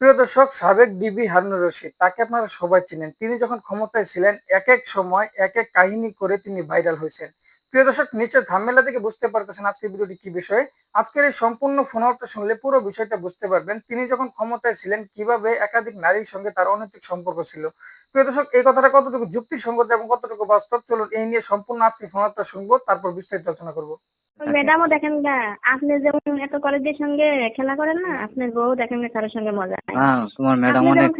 প্রিয় দর্শক, সাবেক ডিবি হারুনুর রশিদ, তাকে আপনারা সবাই চিনেন। তিনি যখন ক্ষমতায় ছিলেন, এক এক সময়, এক এক কাহিনী করে তিনি ভাইরাল হয়েছেন। প্রিয় দর্শক নিচের ধামেলা থেকে বুঝতে পারতেছেন আজকের ভিডিওটি কি বিষয়ে। আজকের এই সম্পূর্ণ ফোনাওটা শুনলে পুরো বিষয়টা বুঝতে পারবেন, তিনি যখন ক্ষমতায় ছিলেন, কীভাবে একাধিক নারীর সঙ্গে তার অনৈতিক সম্পর্ক ছিল। প্রিয় দর্শক, এই কথাটা কতটুকু যুক্তিসঙ্গত এবং কতটুকু বাস্তব, চলুন এই নিয়ে সম্পূর্ণ আজকে ফোনাওটা শুনব, তারপর বিস্তারিত আলোচনা করব। ম্যাডামও দেখেন না আপনি যেমন এত কলেজের সঙ্গে খেলা করেন না আপনার বউ দেখেন না কারোর সঙ্গে মজা নাই। হ্যাঁ তোমার ম্যাডাম অনেক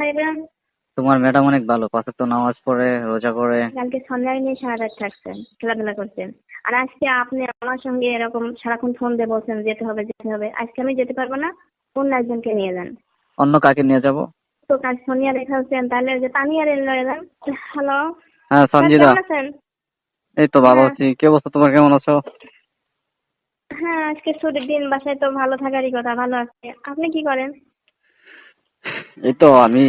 তোমার ম্যাডাম অনেক ভালো পাশে তো নামাজ পড়ে রোজা করে কালকে সন্ধ্যায় নিয়ে সারা রাত থাকছেন খেলাধুলা করছেন। আর আজকে আপনি আমার সঙ্গে এরকম সারাক্ষণ ফোন দিয়ে বলছেন যেতে হবে যেতে হবে। আজকে আমি যেতে পারব না অন্য একজনকে নিয়ে যান। অন্য কাকে নিয়ে যাব? তো কাজ সোনিয়া রেখা হচ্ছেন তাহলে যে তানিয়া রেল যান। হ্যালো। হ্যাঁ সঞ্জিদা। কেমন এই তো ভালো হ্যাঁ। আছি। কি অবস্থা তোমার? কেমন আছো? হ্যাঁ আজকে ছুটির দিন বাসায় তো ভালো থাকারই কথা ভালো আছে। আপনি কি করেন? এই তো আমি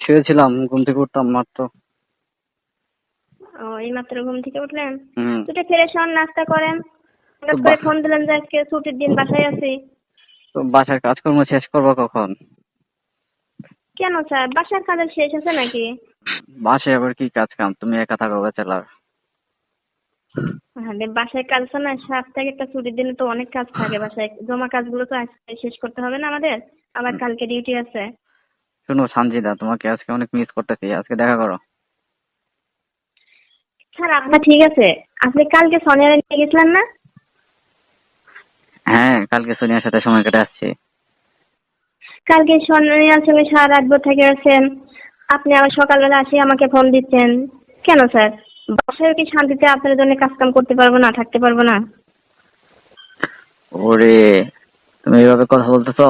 শুয়েছিলাম ঘুম থেকে উঠতাম মাত্র। ও এই মাত্র ঘুম থেকে উঠলেন? হুম। ছুটে ফ্রেশ হন নাস্তা করেন। হঠাৎ করে ফোন দিলেন যে আজকে ছুটির দিন বাসায় আছি। তো বাসার কাজকর্ম শেষ করব কখন? কেন স্যার? বাসার কাজ আর শেষ আছে নাকি? বাসায় আবার কি কাজ কাম? তুমি একা থাকো বেচালার আরে বাসায় কাজ আছে না সপ্তাহে একটা ছুটির দিনে তো অনেক কাজ থাকে বাসায়। জমা কাজগুলো তো আজকে শেষ করতে হবে না আমাদের? আবার কালকে ডিউটি আছে। শোনো সঞ্জিদা তোমাকে আজকে অনেক মিস করতেছি আজকে দেখা করো। স্যার আপনার ঠিক আছে। আপনি কালকে সোনিয়ারে নিয়ে গেছিলেন না? হ্যাঁ কালকে সোনিয়ার সাথে সময় কেটে আসছি কালকে সোনিয়ার সঙ্গে সারা রাত ভোর থেকে আছেন আপনি আবার সকালবেলা আসি আমাকে ফোন দিচ্ছেন। কেন স্যার? বাসায় কি শান্তিতে আপনার জন্য কাজ কাম করতে পারব না থাকতে পারব না? ওরে তুমি এইভাবে কথা বলতেছো?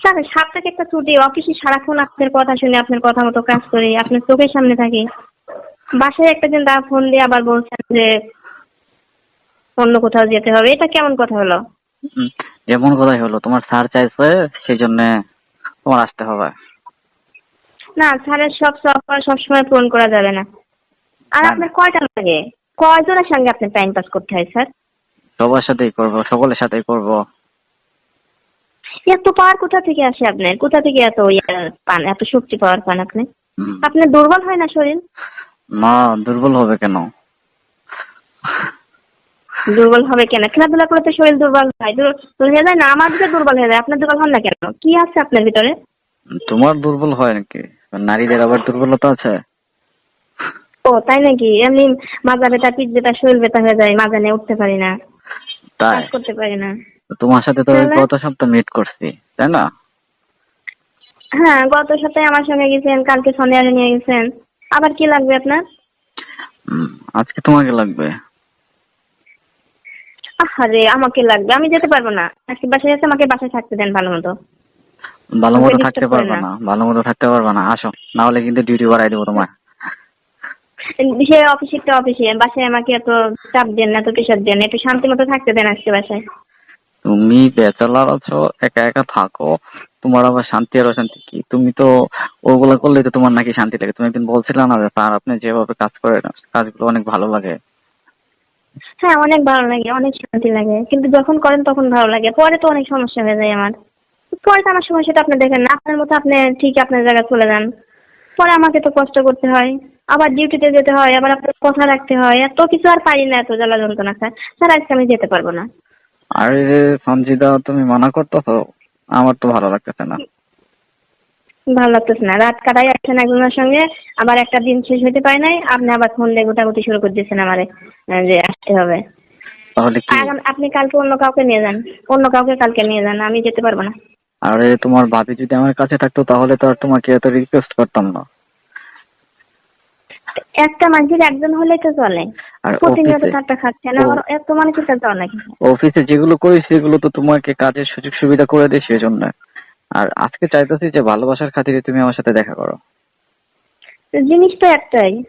স্যার সপ্তাহে একটা ছুটি অফিসে সারাক্ষণ আপনার কথা শুনে আপনার কথা মতো কাজ করি আপনার চোখের সামনে থাকি। বাসায় একটা দিন দা ফোন দিয়ে আবার বলছেন যে অন্য কোথাও যেতে হবে। এটা কেমন কথা হলো? যেমন কথাই হলো। তোমার স্যার চাইছে সেই জন্য তোমার আসতে হবে। না স্যারের সব সফর সবসময় পূরণ করা যাবে না। আর আপনার কয়টা লাগে? কয়জনের সঙ্গে আপনি টাইম পাস করতে হয় স্যার সবার সাথেই করব সকলের সাথেই করব। এত পাওয়ার কোথা থেকে আসে আপনার? কোথা থেকে এত পান এত শক্তি পাওয়ার পান আপনি। আপনার দুর্বল হয় না শরীর? না দুর্বল হবে কেন? দুর্বল হবে কেন? খেলাধুলা করলে তো শরীর দুর্বল হয়। দুর্বল হয়ে যায় না আমার ভিতরে দুর্বল হয়ে যায়। আপনার দুর্বল হন না কেন? কি আছে আপনার ভিতরে? তোমার দুর্বল হয় নাকি? নারীদের আবার দুর্বলতা আছে? ও তাই নাকি? এমনি মাজা ব্যথা পিঠ ব্যথা শরীর ব্যথা হয়ে যায় মাজা নিয়ে উঠতে পারি না। তাই? কাজ করতে পারি না। তোমার সাথে তো ওই তাহলে? গত সপ্তাহ মিট করছি তাই না? হ্যাঁ গত সপ্তাহে আমার সঙ্গে গেছেন কালকে সন্ধ্যারে নিয়ে গেছেন। আবার কি লাগবে আপনার? আজকে তোমাকে লাগবে। আরে আমাকে লাগবে আমি যেতে পারব না। আজকে বাসায় আছে আমাকে বাসায় থাকতে দেন ভালো মতো। ভালো মতো থাকতে করে পারবে না। না ভালো মতো থাকতে পারবে না আসো। না হলে কিন্তু ডিউটি বাড়াই দেবো তোমার সে অফিসে বাসায় আমাকে এত চাপ দেন না এত প্রেশার দেন একটু শান্তি মতো থাকতে দেন আজকে বাসায়। তুমি ব্যাচেলার আছো একা একা থাকো তোমার আবার শান্তি আর অশান্তি কি? তুমি তো ওগুলো করলে তো তোমার নাকি শান্তি লাগে। তুমি একদিন বলছিলে না যে স্যার আপনি যেভাবে কাজ করেন কাজগুলো অনেক ভালো লাগে। হ্যাঁ অনেক ভালো লাগে অনেক শান্তি লাগে। কিন্তু যখন করেন তখন ভালো লাগে। পরে তো অনেক সমস্যা হয়ে যায় আমার। পরে তো আমার সমস্যাটা আপনি দেখেন না। আপনার মতো আপনি ঠিক আপনার জায়গায় চলে যান। পরে আমাকে তো কষ্ট করতে হয়। আবার ডিউটিতে যেতে হয় আবার আপনার কথা রাখতে হয়। এত কিছু আর পারি না এত জ্বালা যন্ত্রণা স্যার। স্যার আজকে আমি যেতে পারব না। আরে সঞ্জিদা তুমি মানা করতেছো? আমার তো ভালো লাগতেছে না। ভালো লাগতেছে না। রাত কাটাই আসছেন একজনের সঙ্গে আবার একটা দিন শেষ হতে পারে নাই আপনি আবার ফোন দিয়ে গোটাগুটি শুরু করে দিয়েছেন আমারে যে আসতে হবে। তাহলে কি? আপনি কালকে অন্য কাউকে নিয়ে যান। অন্য কাউকে কালকে নিয়ে যান আমি যেতে পারব না। আরে তোমার ভাবি যদি আমার কাছে থাকতো তাহলে তো আর তোমাকে এত রিকোয়েস্ট করতাম না। একটা মানুষের একজন হলেই তো চলে। আর প্রতিনিয়ত চারটা খাচ্ছে না। আবার এত মানুষের অফিসে যেগুলো করি সেগুলো তো তোমাকে কাজের সুযোগ সুবিধা করে দিই সেজন্য। আর আজকে চাইতেছি যে ভালোবাসার খাতিরে তুমি আমার সাথে দেখা করো। জিনিস তো একটাই।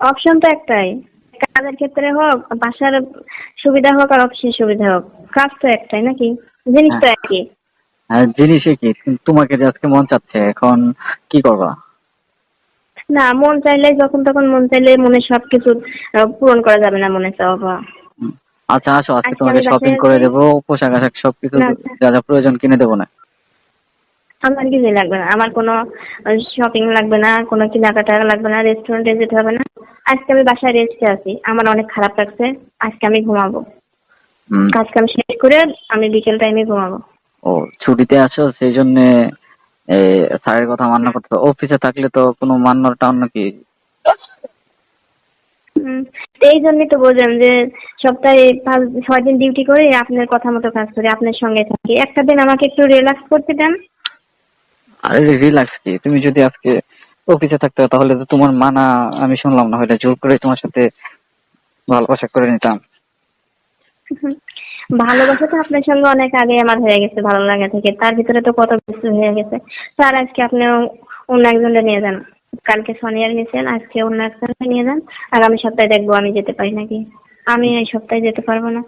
অপশন তো একটাই। কাজের ক্ষেত্রে হোক বাসার সুবিধা হোক আর অফিসের সুবিধা হোক কাজ তো একটাই নাকি? জিনিস তো একই। আর জিনিসে কি? তোমাকে যে আজকে মন চাচ্ছে এখন কি করবা? না মন চাইলে যখন তখন মন চাইলে মনে সবকিছু আহ, পূরণ করা যাবে না মনে চাওয়া হুম। আচ্ছা আসো আজকে তোমাকে শপিং করে। দেবো পোশাক আশাক সবকিছু আচ্ছা। যা যা প্রয়োজন কিনে দেবো না। আমার কিছুই লাগবে না। আমার কোনো শপিং লাগবে না কোনো কেনাকাটা লাগবে না রেস্টুরেন্টে যেতে হবে না। আজকে আমি বাসায় রেস্টে আছি। আমার অনেক খারাপ লাগছে। আজকে আমি ঘুমাবো। কাজ কাম শেষ করে আমি বিকেল টাইমে ঘুমাবো। ও ছুটিতে আছো সেই জন্য স্যারের কথা মান্য করতে অফিসে থাকলে তো কোনো মান্যটা অন্য কি? এই জন্যই তো বললাম যে সপ্তাহে পাঁচ ছয় দিন ডিউটি করে আপনার কথা মতো কাজ করি আপনার সঙ্গে থাকি। একটা দিন আমাকে একটু রিল্যাক্স করতে দেন। আরে রিল্যাক্স কি? তুমি যদি আজকে অফিসে থাকতে তাহলে তো তোমার মানা আমি শুনলাম না। হয়তো জোর করে তোমার সাথে ভালোবাসা করে নিতাম। ভালোবাসা তো আপনার সঙ্গে অনেক আগে আমার হয়ে গেছে ভালো লাগা থেকে। তার ভিতরে তো কত কিছু হয়ে গেছে। স্যার আজকে আপনি অন্য একজনকে নিয়ে যান। কালকে সোনিয়ার নিয়েছেন আজকে অন্য একজনকে নিয়ে যান। আগামী সপ্তাহে দেখব আমি যেতে পারি নাকি। আমি এই সপ্তাহে যেতে পারব না।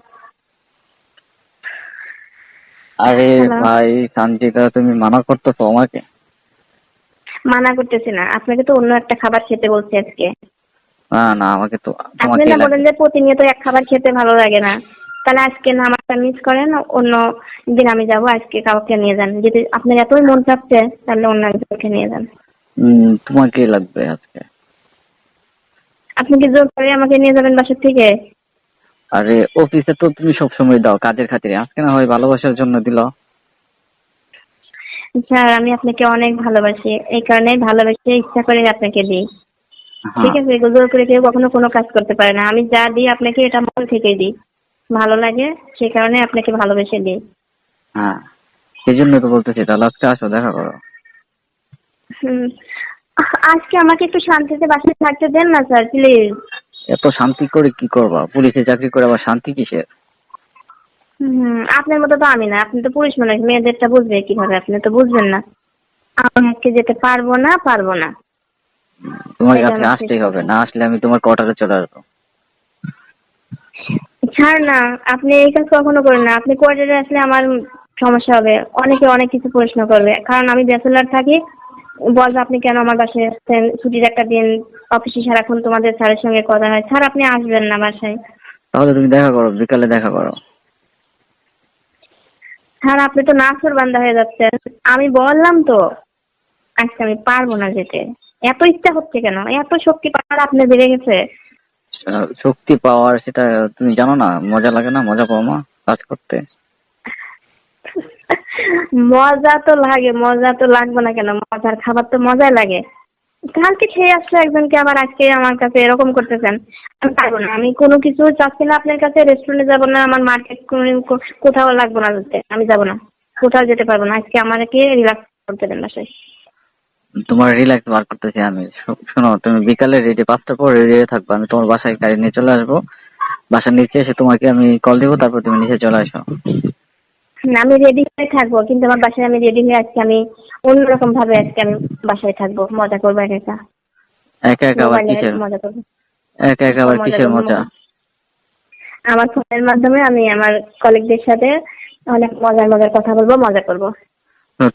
আরে? ভাই সানজিদা তুমি মানা করতেছো আমাকে? মানা করতেছি না। আপনাকে তো অন্য একটা খাবার খেতে বলছি আজকে। না না আমাকে তো আপনি না বলেন যে প্রতিনিয়ত এক খাবার খেতে ভালো লাগে না। তাহলে আজকে না আমারটা মিস করেন অন্য দিন আমি যাব আজকে কাউকে নিয়ে যান। যদি আপনার এতই মন চাচ্ছে তাহলে অন্য একজনকে নিয়ে যান। তোমাকে লাগবে আজকে? আপনি কি জোর করে আমাকে নিয়ে যাবেন বাসার থেকে? আরে অফিসে তো তুমি সবসময় দাও কাজের খাতিরে। আজকে না হয় ভালোবাসার জন্য দিল। স্যার আমি আপনাকে অনেক ভালোবাসি। এই কারণে ভালোবেসে ইচ্ছা করে আপনাকে দিই। ঠিক হ্যাঁ আছে এগুলো জোর করে কেউ কখনো কোনো কাজ করতে পারে না। আমি যা দিই আপনাকে এটা মন থেকেই দিই। ভালো লাগে সে কারণে আপনাকে ভালোবেসে দিই। হ্যাঁ সেই জন্য তো বলতেছি তাহলে আজকে আসো দেখা করো। হুম আজকে আমাকে একটু শান্তিতে বাসায় থাকতে দেন না স্যার প্লিজ এত শান্তি করে কি করবা? পুলিশে চাকরি করে আবার শান্তি কিসের? হুম আপনার মতো তো আমি না আপনি তো পুলিশ মানুষ মেয়েদেরটা বুঝবে কীভাবে আপনি তো বুঝবেন না। আমি আজকে যেতে পারব না পারব না। তোমার কাছে আসতেই হবে না আসলে আমি তোমার কোয়ার্টারে চলে আসব। ছাড় না আপনি এই কাজ কখনো করেন না। আপনি কোয়ার্টারে আসলে আমার সমস্যা হবে। অনেকে অনেক কিছু প্রশ্ন করবে। কারণ আমি ব্যাচেলার থাকি। বলবে আপনি কেন আমার বাসায় আসছেন? ছুটির একটা দিন। অফিসে সারাক্ষণ তোমাদের স্যারের সঙ্গে কথা হয়। স্যার আপনি আসবেন না বাসায়। তাহলে তুমি দেখা করো বিকালে দেখা করো। স্যার আপনি তো নাচর বান্দা হয়ে যাচ্ছেন। আমি বললাম তো আজকে আমি পারব না যেতে। এত ইচ্ছা হচ্ছে কেন? এত শক্তি পাওয়ার আপনার বেড়ে গেছে। শক্তি পাওয়ার সেটা তুমি জানো না? মজা লাগে না? মজা পাও মা? কাজ করতে? মজা তো লাগে, মজা তো লাগবে না কেন? মজার খাবার তো মজাই লাগে। কালকে খেয়ে আসলে একজনকে আবার, আজকে আমার কাছে এরকম করতেছেন। আমি পারব না, আমি কোনো কিছু চাচ্ছি না আপনার কাছে রেস্টুরেন্টে যাব না, আমার মার্কেট কোথাও লাগবো না আমি যাব না, কোথাও যেতে পারব না। আজকে আমাকে রিল্যাক্স করতে দেন বাসায়। তোমার রিল্যাক্স বার করতেছি আমি। শোনো তুমি বিকালে রেডি পাঁচটা পর রেডি হয়ে থাকবে। আমি তোমার বাসায় গাড়ি নিয়ে চলে আসব। বাসার নিচে এসে তোমাকে আমি কল দেবো তারপর তুমি নিচে চলে আসো। না, আমি রেডি হয়ে থাকব কিন্তু আমার বাসায় আমি রেডি হয়ে আজকে আমি অন্যরকম ভাবে আজকে আমি বাসায় থাকব। মজা করব একা একা। একা একা আবার কিসের? মজা করব। একা একা আবার কিসের মজা? আমার ফোনের মাধ্যমে আমি আমার কলিগদের সাথে অনেক মজার মজার কথা বলব মজা করব।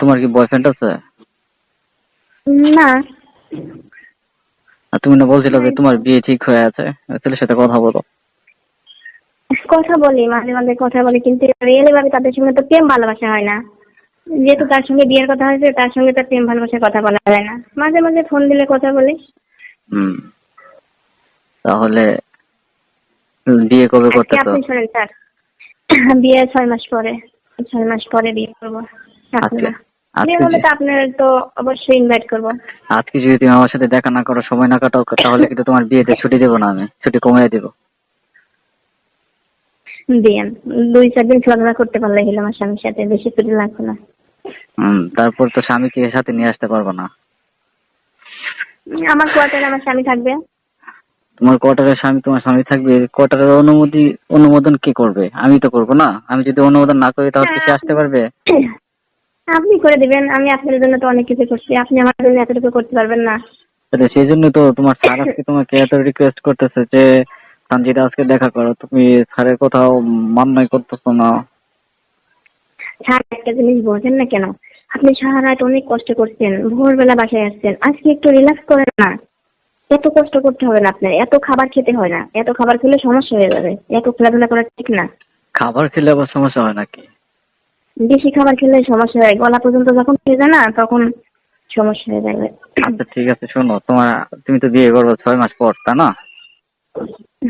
তোমার কি বয়ফ্রেন্ড আছে? না। আর তুমি না বলছিলে যে তোমার বিয়ে ঠিক হয়ে আছে ছেলের সাথে কথা বলো। কথা বলি মাঝে মাঝে কথা বলি কিন্তু রিয়েলি ভাবে তাদের সঙ্গে তো প্রেম ভালোবাসা হয় না। যেহেতু তার সঙ্গে বিয়ের কথা হয়েছে তার সঙ্গে তো প্রেম ভালোবাসার কথা বলা যায় না। মাঝে মাঝে ফোন দিলে কথা বলি। হুম। তাহলে বিয়ে কবে করতেছো আপনি শোনেন স্যার। বিয়ে ছয় মাস পরে। ছয় মাস পরে বিয়ে করব। এখন আজকে না হলে তো আপনার তো অবশ্যই ইনভাইট করব। আজকে যদি তুমি আমার সাথে দেখা না করো সময় না কাটাও তাহলে কিন্তু তোমার বিয়েতে ছুটি দেবো না আমি। ছুটি কমিয়ে দেবো। দিয়েন দুই চার দিন খেলাধুলা করতে পারলে হলো আমার স্বামীর সাথে বেশি ছুটি লাগবে না। হুম তারপর তো স্বামীকে সাথে নিয়ে আসতে পারব না। আমার কোয়ার্টারে আমার স্বামী থাকবে। তোমার কোয়ার্টারের স্বামী তোমার স্বামী থাকবে কোয়ার্টারের অনুমতি অনুমোদন কে করবে? আমি তো করব না। আমি যদি অনুমোদন না করি তাহলে কি আসতে পারবে? আপনি করে দিবেন আমি আপনার জন্য তো অনেক কিছু করছি আপনি আমার জন্য এতটুকু করতে পারবেন না। তাহলে সেই জন্য তো তোমার স্যার আজকে তোমাকে এত রিকোয়েস্ট করতেছে যে সঞ্জিতা আজকে দেখা করো তুমি স্যারের কোথাও মান্যই করতেছো না। স্যার একটা জিনিস বোঝেন না কেন? আপনি সারা রাত অনেক কষ্ট করছেন ভোরবেলা বাসায় আসছেন আজকে একটু রিল্যাক্স করেন না। এত কষ্ট করতে হবে না আপনার এত খাবার খেতে হয় না এত খাবার খেলে সমস্যা হয়ে যাবে এত খেলাধুলা করা ঠিক না। খাবার খেলে আবার সমস্যা হয় নাকি? বেশি খাবার খেলে সমস্যা হয়। গলা পর্যন্ত যখন খেয়ে যায় না তখন সমস্যা হয়ে যাবে। আচ্ছা ঠিক আছে শোনো তোমার তুমি তো বিয়ে করবে ছয় মাস পর তা না?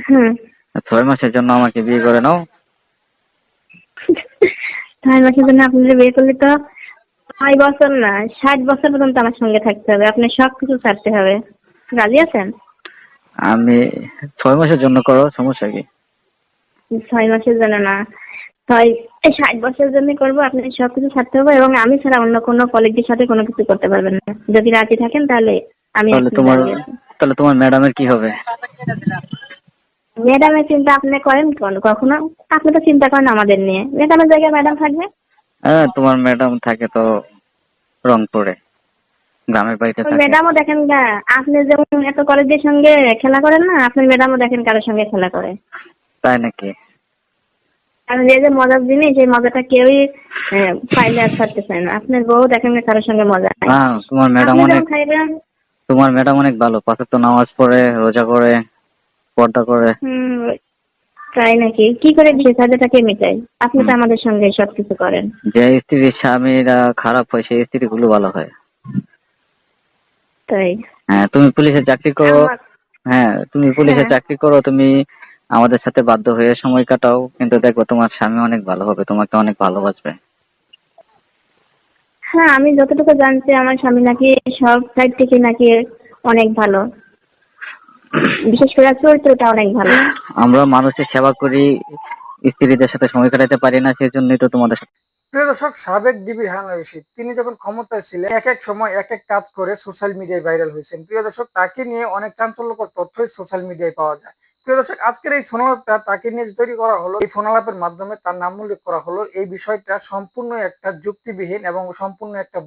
হুম। ছয় মাসের জন্য আমাকে বিয়ে করে নাও। ছয় মাসের জন্য আপনারা বিয়ে করলে তো ছয় বছর না ষাট বছর পর্যন্ত আমার সঙ্গে থাকতে হবে। আপনি সব কিছু ছাড়তে হবে। রাজি আছেন? আমি ছয় মাসের জন্য করো সমস্যা কি? ছয় মাসের জন্য না। ছয় এই ষাট বছরের জন্য করব আপনি সব কিছু ছাড়তে হবে এবং আমি ছাড়া অন্য কোনো কলেজের সাথে কোনো কিছু করতে পারবেন না। যদি রাজি থাকেন তাহলে আমি তাহলে তোমার তাহলে তোমার ম্যাডামের কি হবে? ম্যাডামের চিন্তা আপনি করেন কখনো? আপনি তো চিন্তা করেন আমাদের নিয়ে। ম্যাডামের জায়গায় ম্যাডাম থাকবে? হ্যাঁ তোমার ম্যাডাম থাকে তো রংপুরে। গ্রামের বাড়িতে থাকে। ম্যাডামও দেখেন না আপনি যেমন এত কলেজের সঙ্গে খেলা করেন না আপনার ম্যাডামও দেখেন কারোর সঙ্গে খেলা করে। তাই নাকি? আর এই যে মজার জিনিস এই মজাটা কেউই পাইলে আর ছাড়তে চায় না। আপনার বউ দেখেন না কারোর সঙ্গে মজা নাই। তোমার ম্যাডাম অনেক তোমার ম্যাডাম অনেক ভালো। পাশে তো নামাজ পড়ে রোজা করে পর্দা করে। তাই নাকি? কি করে বিয়ে সাজাটাকে মেটাই আপনি তো আমাদের সঙ্গে সব কিছু করেন। যে স্ত্রীর স্বামীরা খারাপ হয় সেই স্ত্রীগুলো ভালো হয়। তাই। হ্যাঁ তুমি পুলিশে চাকরি করো। হ্যাঁ তুমি পুলিশে হ্যাঁ। চাকরি করো তুমি আমাদের সাথে বাধ্য হয়ে সময় কাটাও কিন্তু দেখো তোমার স্বামী অনেক ভালো হবে তোমাকে অনেক ভালোবাসবে। হ্যাঁ আমি যতটুকু জানছি আমার স্বামী নাকি সব সাইড থেকে নাকি অনেক ভালো। বিশেষ করে চরিত্রটা অনেক ভালো। আমরা মানুষের সেবা করি স্ত্রীদের সাথে সময় কাটাতে পারি না সেই জন্যই তো তোমাদের সাথে প্রিয় দর্শক সাবেক ডিবি হারুন তিনি যখন ক্ষমতায় ছিলেন এক এক সময় এক এক কাজ করে সোশ্যাল মিডিয়ায় ভাইরাল হয়েছেন। প্রিয় দর্শক তাকে নিয়ে অনেক চাঞ্চল্যকর তথ্যই সোশ্যাল মিডিয়ায় পাওয়া যায়। প্রিয় দর্শক, আজকের এই তাকে নিয়ে তৈরি করা হলো, এই মাধ্যমে তার নাম উল্লেখ করা হলো এই বিষয়টা সম্পূর্ণ একটা যুক্তিবিহীন এবং সম্পূর্ণ একটা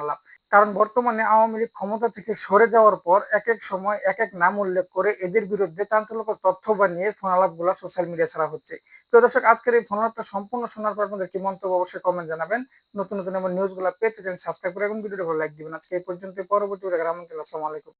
আলাপ কারণ বর্তমানে আওয়ামী লীগ ক্ষমতা থেকে সরে যাওয়ার পর এক এক সময় এক এক নাম উল্লেখ করে এদের বিরুদ্ধে চাঞ্চল্যকর তথ্য বানিয়ে ফোন আলাপগুলো সোশ্যাল মিডিয়া ছাড়া হচ্ছে। প্রিয় দর্শক, আজকের এই ফোন আলাপটা সম্পূর্ণ শোনার পর আপনাদের কি মন্তব্য অবশ্যই কমেন্ট জানাবেন। নতুন নতুন আমার নিউজগুলো পেতে চান সাবস্ক্রাইব করে এবং ভিডিওটা লাইক দিবেন। আজকে এই পর্যন্ত পরবর্তী আসসালামু